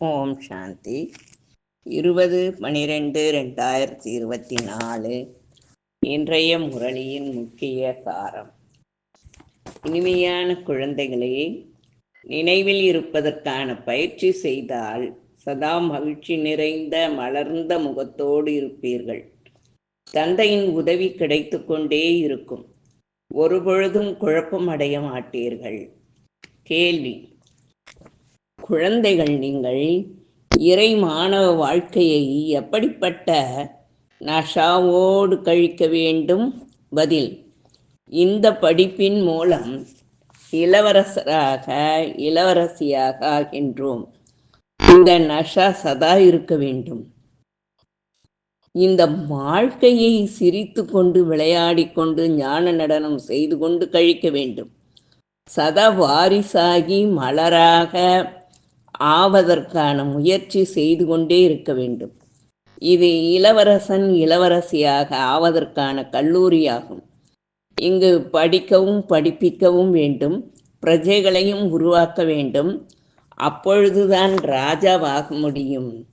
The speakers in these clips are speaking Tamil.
ஓம் சாந்தி. இருபது பனிரெண்டு ரெண்டாயிரத்தி இருபத்தி நாலு. இன்றைய முரளியின் முக்கிய சாரம். இனிமையான குழந்தைகளே நினைவில் இருப்பதற்கான பயிற்சி செய்தால் சதா மகிழ்ச்சி நிறைந்த மலர்ந்த முகத்தோடு இருப்பீர்கள். தந்தையின் உதவி கிடைத்து கொண்டே இருக்கும். ஒருபொழுதும் குழப்பம் அடைய மாட்டீர்கள். கேள்வி குழந்தைகள் நீங்கள் இறை மாணவ வாழ்க்கையை எப்படிப்பட்ட நஷாவோடு கழிக்க வேண்டும்? பதில் இந்த படிப்பின் மூலம் இளவரசராக இளவரசியாக ஆகின்றோம். இந்த நஷா சதா இருக்க வேண்டும். இந்த வாழ்க்கையை சிரித்து கொண்டு விளையாடி கொண்டு ஞான நடனம் செய்து கொண்டு கழிக்க வேண்டும். சதா வாரிசாகி மலராக ஆவதற்கான முயற்சி செய்து கொண்டே இருக்க வேண்டும். இது இளவரசன் இளவரசியாக ஆவதற்கான கல்லூரியாகும். இங்கு படிக்கவும் படிப்பிக்கவும் வேண்டும். பிரஜைகளையும் உருவாக்க வேண்டும். அப்பொழுதுதான் ராஜாவாக முடியும்.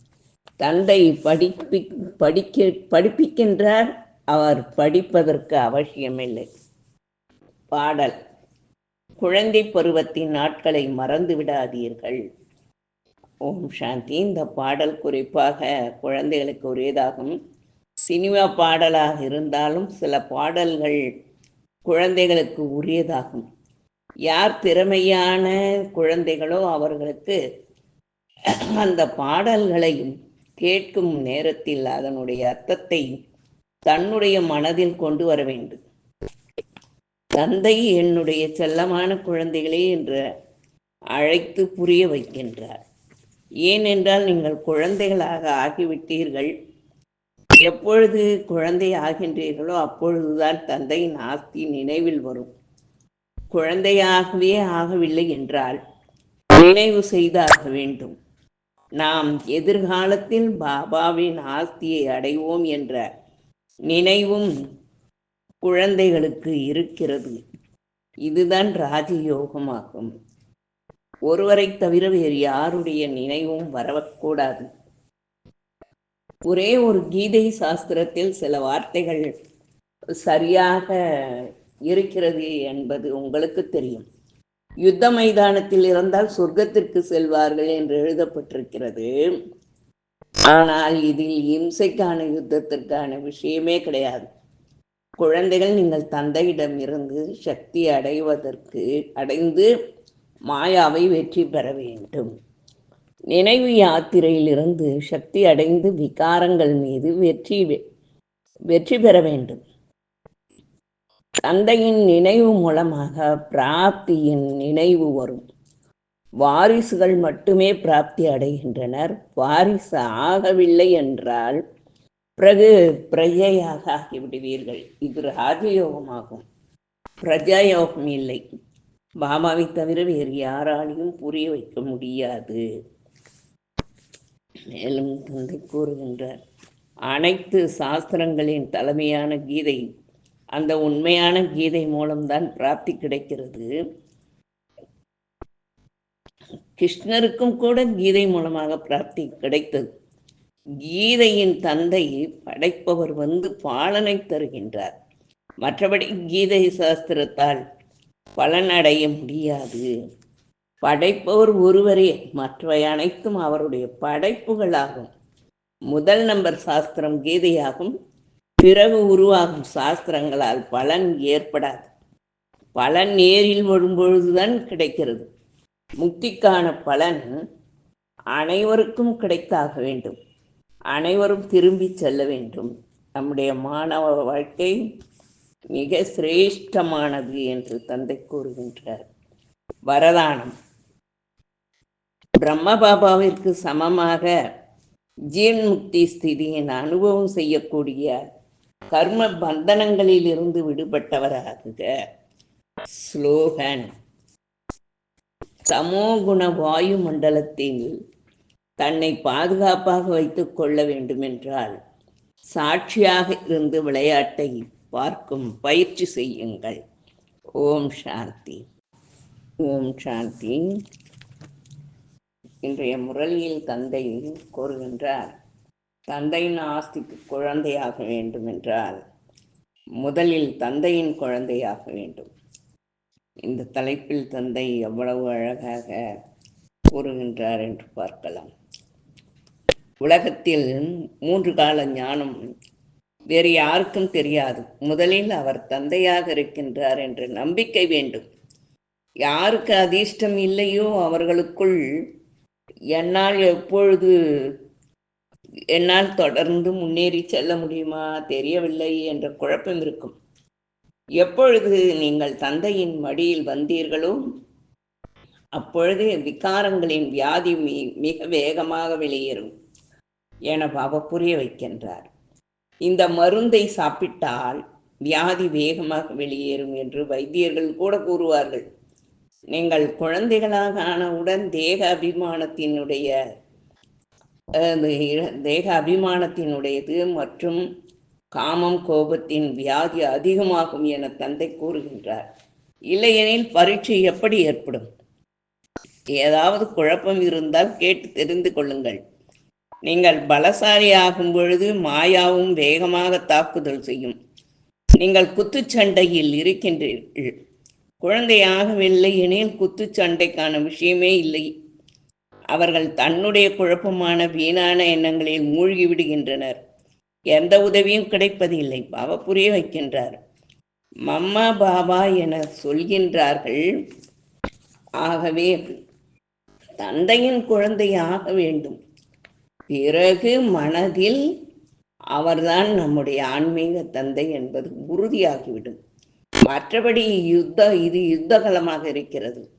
தந்தை படிப்பி படிக்க படிப்பிக்கின்றார். அவர் படிப்பதற்கு அவசியமில்லை. பாடல். குழந்தை பருவத்தின் நாட்களை மறந்து விடாதீர்கள் ஓம் சாந்தி. இந்த பாடல் குறிப்பாக குழந்தைகளுக்கு உரியதாகும். சினிமா பாடலாக இருந்தாலும் சில பாடல்கள் குழந்தைகளுக்கு உரியதாகும். யார் திறமையான குழந்தைகளோ அவர்களுக்கு அந்த பாடல்களையும் கேட்கும் நேரத்தில் அதனுடைய அர்த்தத்தை தன்னுடைய மனதில் கொண்டு வர வேண்டும். தந்தை என்னுடைய செல்லமான குழந்தைகளே என்று அழைத்து புரிய வைக்கின்றார். ஏனென்றால் நீங்கள் குழந்தைகளாக ஆகிவிட்டீர்கள். எப்பொழுது குழந்தை ஆகின்றீர்களோ அப்பொழுதுதான் தந்தையின் ஆஸ்தி நினைவில் வரும். குழந்தையாகவே ஆகவில்லை என்றால் நினைவு செய்தாக வேண்டும். நாம் எதிர்காலத்தில் பாபாவின் ஆஸ்தியை அடைவோம் என்ற நினைவும் குழந்தைகளுக்கு இருக்கிறது. இதுதான் ராஜயோகமாகும். ஒருவரை தவிர வேறு யாருடைய நினைவும் வரக்கூடாது. ஒரே ஒரு கீதை சாஸ்திரத்தில் சில வார்த்தைகள் சரியாக இருக்கிறது என்பது உங்களுக்கு தெரியும். யுத்த மைதானத்தில் இருந்தால் சொர்க்கத்திற்கு செல்வார்கள் என்று எழுதப்பட்டிருக்கிறது. ஆனால் இதில் இம்சைக்கான யுத்தத்திற்கான விஷயமே கிடையாது. குழந்தைகள் நீங்கள் தந்தையிடம் இருந்து சக்தி அடைவதற்கு அடைந்து மாயாவை வெற்றி பெற வேண்டும். நினைவு யாத்திரையிலிருந்து சக்தி அடைந்து விகாரங்கள் மீது வெற்றி வெற்றி பெற வேண்டும். தந்தையின் நினைவு மூலமாக பிராப்தியின் நினைவு வரும். வாரிசுகள் மட்டுமே பிராப்தி அடைகின்றனர். வாரிசு ஆகவில்லை என்றால் பிறகு பிரஜையாக ஆகிவிடுவீர்கள். இது ராஜயோகமாகும். பிரஜாயோகம் இல்லை. பாமாவை தவிர வேறு யாராலையும் புரிய வைக்க முடியாது. மேலும் தந்தை கூறுகின்றார் அனைத்து சாஸ்திரங்களின் தலைமையான கீதை அந்த உண்மையான கீதை மூலம்தான் பிராப்தி கிடைக்கிறது. கிருஷ்ணருக்கும் கூட கீதை மூலமாக பிராப்தி கிடைத்தது. கீதையின் தந்தை படைப்பவர் வந்து பாலனை தருகின்றார். மற்றபடி கீதை சாஸ்திரத்தால் பலனடைய முடியாது. படைப்பவர் ஒருவரே. மற்றவை அனைத்தும் அவருடைய படைப்புகளாகும். முதல் நம்பர் சாஸ்திரம் கீதையாகும். பிறகு உருவாகும் சாஸ்திரங்களால் பலன் ஏற்படாது. பலன் நேரில் வரும்பொழுதுதான் கிடைக்கிறது. முக்திக்கான பலன் அனைவருக்கும் கிடைத்தாக வேண்டும். அனைவரும் திரும்பி செல்ல வேண்டும். நம்முடைய மாணவ வாழ்க்கை மிக சிரேஷ்டமானது என்று தந்தை கூறுகின்றார். வரதானம். பிரம்ம பாபாவிற்கு சமமாக ஜீன்முக்தி ஸ்திதியின் அனுபவம் செய்யக்கூடிய கர்ம பந்தனங்களில் இருந்து விடுபட்டவராகுக. ஸ்லோகன். சமோகுண வாயு மண்டலத்தில் தன்னை பாதுகாப்பாக வைத்துக் கொள்ள வேண்டுமென்றால் சாட்சியாக இருந்து விளையாட்டை பார்க்கும் பயிற்சி செய்யுங்கள். ஓம் சாந்தி. ஓம் சாந்தி. இன்றைய முரளியில் தந்தை கூறுகின்றார் தந்தையின் ஆஸ்திக்கு குழந்தையாக வேண்டுமென்றால் முதலில் தந்தையின் குழந்தையாக வேண்டும். இந்த தலைப்பில் தந்தை எவ்வளவு அழகாக கூறுகின்றார் என்று பார்க்கலாம். உலகத்தில் மூன்று கால ஞானம் வேறு யாருக்கும் தெரியாது. முதலில் அவர் தந்தையாக இருக்கின்றார் என்ற நம்பிக்கை வேண்டும். யாருக்கு அதிர்ஷ்டம் இல்லையோ அவர்களுக்குள் என்னால் எப்பொழுது என்னால் தொடர்ந்து முன்னேறி செல்ல முடியுமா? தெரியவில்லை என்ற குழப்பம் இருக்கும். எப்பொழுது நீங்கள் தந்தையின் மடியில் வந்தீர்களோ அப்பொழுது விகாரங்களின் வியாதி மிக வேகமாக வெளியேறும் என பாபா புரிய வைக்கின்றார். இந்த மருந்தை சாப்பிட்டால் வியாதி வேகமாக வெளியேறும் என்று வைத்தியர்கள் கூட கூறுவார்கள். நீங்கள் குழந்தைகளாக ஆனவுடன் தேக அபிமானத்தினுடைய தேக அபிமானத்தினுடையது மற்றும் காமம் கோபத்தின் வியாதி அதிகமாகும் என தந்தை கூறுகின்றார். இல்லையெனில் பரீட்சை எப்படி ஏற்படும்? ஏதாவது குழப்பம் இருந்தால் கேட்டு தெரிந்து கொள்ளுங்கள். நீங்கள் பலசாலி ஆகும் பொழுது மாயாவும் வேகமாக தாக்குதல் செய்யும். நீங்கள் குத்துச்சண்டையில் இருக்கின்றீர்கள். குழந்தையாகவில்லை எனில் குத்துச்சண்டைக்கான விஷயமே இல்லை. அவர்கள் தன்னுடைய குழப்பமான வீணான எண்ணங்களில் மூழ்கி விடுகின்றனர் எந்த உதவியும் கிடைப்பதில்லை. பாபா புரிய வைக்கின்றார். மம்மா பாபா என சொல்கின்றார்கள். ஆகவே தந்தையின் குழந்தையாக வேண்டும். பிறகு மனதில் அவர்தான் நம்முடைய ஆன்மீக தந்தை என்பது உறுதியாகிவிடும். மற்றபடி யுத்த இது யுத்த களமாக இருக்கிறது.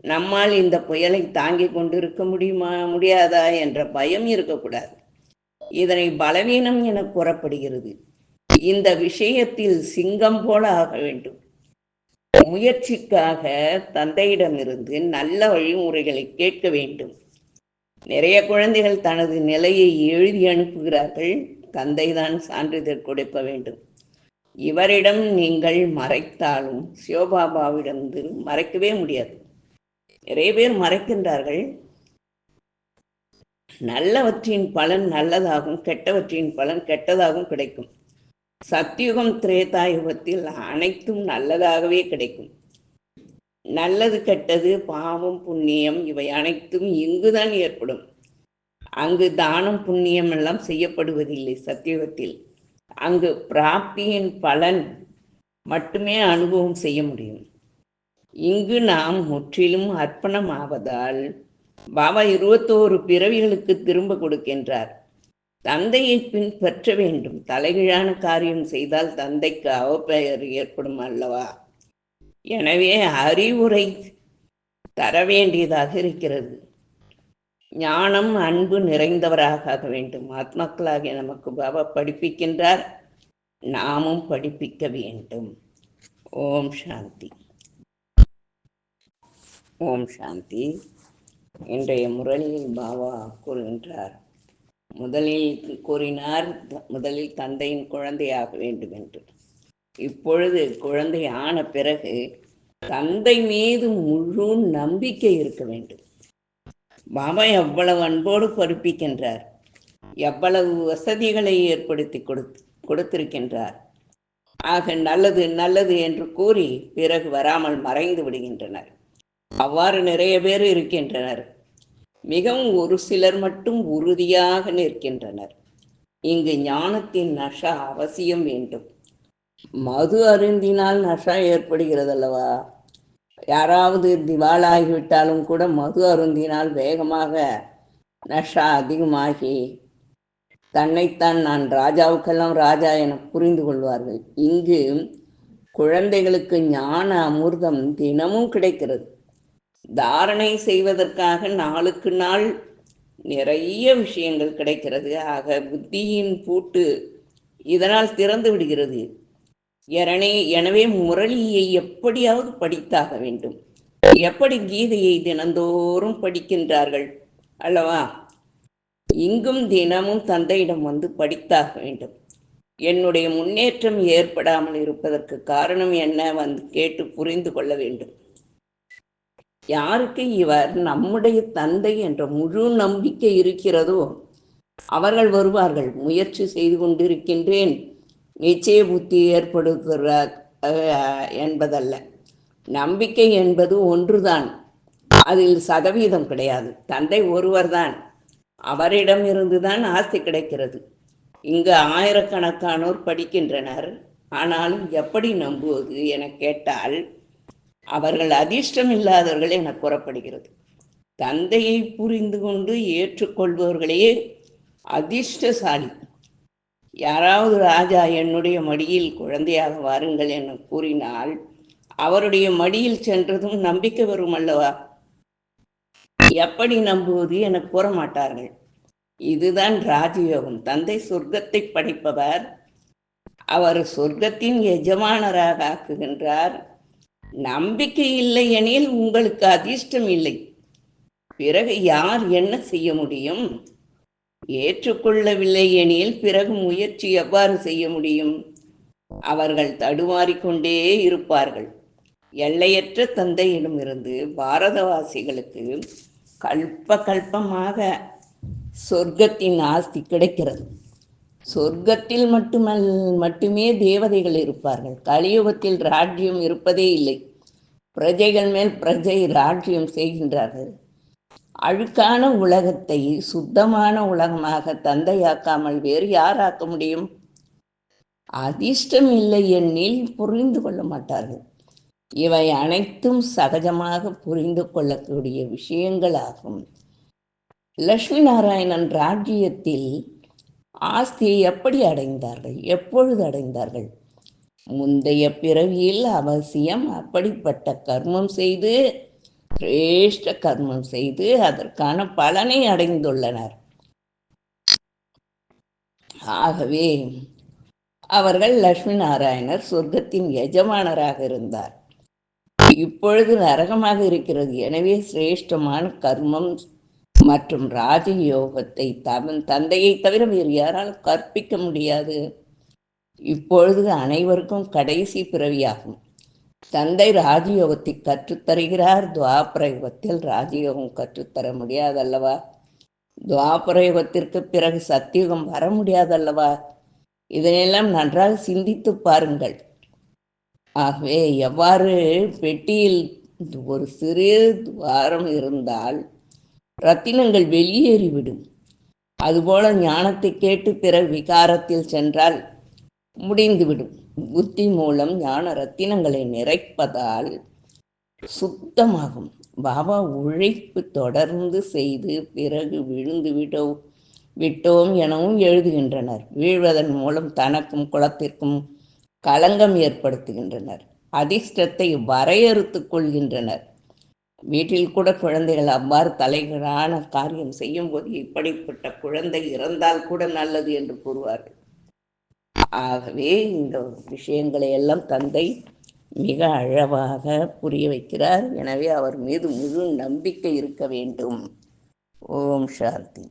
நம்மால் இந்த புயலை தாங்கிக் கொண்டிருக்க முடியுமா முடியாதா என்ற பயம் இருக்கக்கூடாது. இதனை பலவீனம் என கூறப்படுகிறது. இந்த விஷயத்தில் சிங்கம் போல ஆக வேண்டும். முயற்சிக்காக தந்தையிடமிருந்து நல்ல வழிமுறைகளை கேட்க வேண்டும். நிறைய குழந்தைகள் தனது நிலையை எழுதி அனுப்புகிறார்கள். தந்தைதான் சான்றிதழ் கொடுக்க வேண்டும். இவரிடம் நீங்கள் மறைத்தாலும் சிவபாபாவிடமிருந்து மறைக்கவே முடியாது. நிறைய பேர் மறைக்கின்றார்கள். நல்லவற்றின் பலன் நல்லதாகவும் கெட்டவற்றின் பலன் கெட்டதாகவும் கிடைக்கும். சத்தியுகம் திரேதாயுகத்தில் அனைத்தும் நல்லதாகவே கிடைக்கும். நல்லது கெட்டது பாவம் புண்ணியம் இவை அனைத்தும் இங்குதான் ஏற்படும். அங்கு தானம் புண்ணியம் எல்லாம் செய்யப்படுவதில்லை சத்தியுகத்தில். அங்கு பிராப்தியின் பலன் மட்டுமே அனுபவம் செய்ய முடியும். இங்கு நாம் முற்றிலும் அர்ப்பணம் ஆவதால் பாபா இருபத்தோரு பிறவிகளுக்கு திரும்ப கொடுக்கின்றார். தந்தையை பின்பற்ற வேண்டும். தலைகீழான காரியம் செய்தால் தந்தைக்கு அவப்பெயர் ஏற்படும் அல்லவா? எனவே அறிவுரை தர வேண்டியதாக இருக்கிறது. ஞானம் அன்பு நிறைந்தவராக ஆக வேண்டும். ஆத்மாக்களாகிய நமக்கு பாபா படிப்பிக்கின்றார். நாமும் படிப்பிக்க வேண்டும். ஓம் சாந்தி. ஓம் சாந்தி. இன்றைய முரளியில் பாபா கூறுகின்றார். முதலில் கூறினார் முதலில் தந்தையின் குழந்தையாக வேண்டும் என்று இப்பொழுது குழந்தை ஆன பிறகு தந்தை மீது முழு நம்பிக்கை இருக்க வேண்டும். பாபா எவ்வளவு அன்போடு பொறுப்பிக்கின்றார். எவ்வளவு வசதிகளை ஏற்படுத்தி கொடுத்து கொடுத்திருக்கின்றார். ஆக நல்லது நல்லது என்று கூறி பிறகு வராமல் மறைந்து விடுகின்றனர். அவ்வாறு நிறைய பேர் இருக்கின்றனர். மிகவும் ஒரு சிலர் மட்டும் உறுதியாக நிற்கின்றனர். இங்கு ஞானத்தின் நஷா அவசியம் வேண்டும். மது அருந்தினால் நஷா ஏற்படுகிறது அல்லவா யாராவது திவாலாகிவிட்டாலும் கூட மது அருந்தினால் வேகமாக நஷா அதிகமாகி தன்னைத்தான் நான் ராஜாவுக்கெல்லாம் ராஜா என புரிந்து கொள்வார்கள். இங்கு குழந்தைகளுக்கு ஞான அமிர்தம் தினமும் கிடைக்கிறது. தாரணை செய்வதற்காக நாளுக்கு நாள் நிறைய விஷயங்கள் கிடைக்கிறது. ஆக புத்தியின் பூட்டு இதனால் திறந்து விடுகிறது. எனவே எனவே முரளியை எப்படியாவது படித்தாக வேண்டும். எப்படி கீதையை தினந்தோறும் படிக்கின்றார்கள் அல்லவா? இங்கும் தினமும் தந்தையிடம் வந்து படித்தாக வேண்டும். என்னுடைய முன்னேற்றம் ஏற்படாமல் இருப்பதற்கு காரணம் என்ன வந்து கேட்டு புரிந்து கொள்ள வேண்டும். யாருக்கு இவர் நம்முடைய தந்தை என்ற முழு நம்பிக்கை இருக்கிறதோ அவர்கள் வருவார்கள். முயற்சி செய்து கொண்டிருக்கின்றேன். நிச்சய புத்தி ஏற்படுகிற என்பதல்ல. நம்பிக்கை என்பது ஒன்றுதான். அதில் சதவீதம் கிடையாது. தந்தை ஒருவர்தான். அவரிடம் இருந்துதான் ஆஸ்தி கிடைக்கிறது. இங்கு ஆயிரக்கணக்கானோர் படிக்கின்றனர். ஆனாலும் எப்படி நம்புவது என கேட்டால் அவர்கள் அதிர்ஷ்டம் இல்லாதவர்கள் என கூறப்படுகிறது. தந்தையை புரிந்து கொண்டு ஏற்றுக்கொள்பவர்களே அதிர்ஷ்டசாலி. யாராவது ராஜா என்னுடைய மடியில் குழந்தையாக வாருங்கள் என கூறினால் அவருடைய மடியில் சென்றதும் நம்பிக்கை வரும் அல்லவா? எப்படி நம்புவது என கூற மாட்டார்கள் இதுதான் ராஜயோகம். தந்தை சொர்க்கத்தை படைப்பவர் அவர் சொர்க்கத்தின் எஜமானராக ஆக்குகின்றார். நம்பிக்கை இல்லை எனில் உங்களுக்கு அதிர்ஷ்டம் இல்லை. பிறகு யார் என்ன செய்ய முடியும்? ஏற்றுக்கொள்ளவில்லை எனில் பிறகு முயற்சி எவ்வாறு செய்ய முடியும்? அவர்கள் தடுமாறிக்கொண்டே இருப்பார்கள். எல்லையற்ற தந்தையிடமிருந்து பாரதவாசிகளுக்கு கல்ப கல்பமாக சொர்க்கத்தின் ஆஸ்தி கிடைக்கிறது. சொர்க்கத்தில் மட்டுமல் மட்டுமே தேவதைகள் இருப்பார்கள். கலியுகத்தில் ராஜ்யம் இருப்பதே இல்லை. பிரஜைகள் மேல் பிரஜை ராஜ்யம் செய்கின்றார்கள். அழுக்கான உலகத்தை சுத்தமான உலகமாக தந்தையாக்காமல் வேறு யார் ஆக்க முடியும்? அதிர்ஷ்டம் இல்லை எண்ணில் புரிந்து கொள்ள மாட்டார்கள். இவை அனைத்தும் சகஜமாக புரிந்து கொள்ளக்கூடிய விஷயங்களாகும். லட்சுமி நாராயணன் ராஜ்யத்தில் ஆஸ்தியை எப்படி அடைந்தார்கள்? எப்பொழுது அடைந்தார்கள்? முந்தைய பிறவியில் அவசியம் அப்படிப்பட்ட கர்மம் செய்து சிரேஷ்ட கர்மம் செய்து அதற்கான பலனை அடைந்துள்ளனர். ஆகவே அவர்கள் லட்சுமி நாராயணர் சொர்க்கத்தின் எஜமானராக இருந்தார். இப்பொழுது நரகமாக இருக்கிறது. எனவே சிரேஷ்டமான கர்மம் மற்றும் ராஜயோகத்தை தவன் தந்தையை தவிர வேறு யாராலும் கற்பிக்க முடியாது. இப்பொழுது அனைவருக்கும் கடைசி பிறவியாகும். தந்தை ராஜயோகத்தை கற்றுத்தருகிறார். துவாபர யுகத்தில் ராஜயோகம் கற்றுத்தர முடியாதல்லவா? துவாபர யுகத்திற்கு பிறகு சத்தியுகம் வர முடியாதல்லவா? இதனையெல்லாம் நன்றாக சிந்தித்து பாருங்கள். ஆகவே எவ்வாறு பெட்டியில் ஒரு சிறு துவாரம் இருந்தால் ரத்தினங்கள் வெளியேறிவிடும். அதுபோல ஞானத்தை கேட்டு பிறகு விகாரத்தில் சென்றால் முடிந்துவிடும். புத்தி மூலம் ஞான ரத்தினங்களை நிறைப்பதால் சுத்தமாகும். பாபா உழைப்பு தொடர்ந்து செய்து பிறகு விழுந்து விடோ விட்டோம் எனவும் எழுதுகின்றனர். வீழ்வதன் மூலம் தனக்கும் குலத்திற்கும் களங்கம் ஏற்படுத்துகின்றனர். அதிர்ஷ்டத்தை வரையறுத்து கொள்கின்றனர். வீட்டில் கூட குழந்தைகள் அவ்வாறு தலைகளான காரியம் செய்யும் போது இப்படிப்பட்ட குழந்தை இறந்தால் கூட நல்லது என்று கூறுவார்கள். ஆகவே இந்த விஷயங்களை எல்லாம் தந்தை மிக அழகாக புரிய வைக்கிறார். எனவே அவர் மீது முழு நம்பிக்கை இருக்க வேண்டும். ஓம் சாந்தி.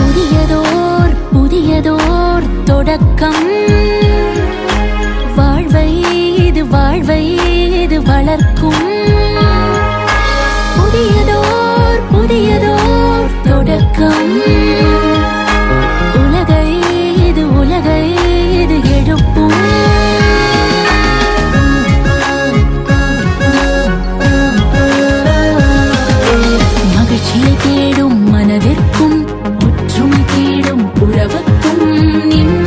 புதியதோர் புதியதோர் தொடக்கம். உலகம். உலகை இது உலகை இது எழுப்பும் மகிழ்ச்சியை தேடும் மனதிற்கும் ஒற்றுமை தேடும் உறவுக்கும் நிம்மதி